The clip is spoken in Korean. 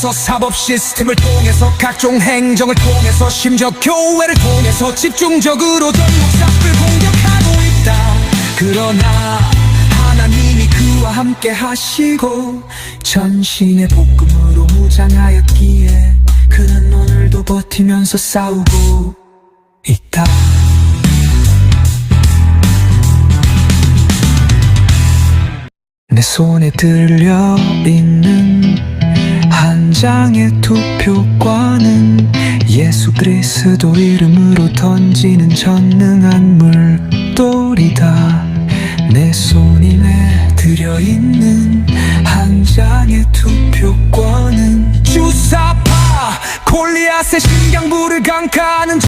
통해서 사법 시스템을 통해서 각종 행정을 통해서 심지어 교회를 통해서 집중적으로 전국 싹을 공격하고 있다. 그러나 하나님이 그와 함께 하시고 전신의 복음으로 무장하였기에 그는 오늘도 버티면서 싸우고 있다 내 손에 들려 있는 한 장의 투표권은 예수 그리스도 이름으로 던지는 전능한 물돌이다. 내 손에 들려 있는 한 장의 투표권은 주사파 골리앗의 심장부를 강타하는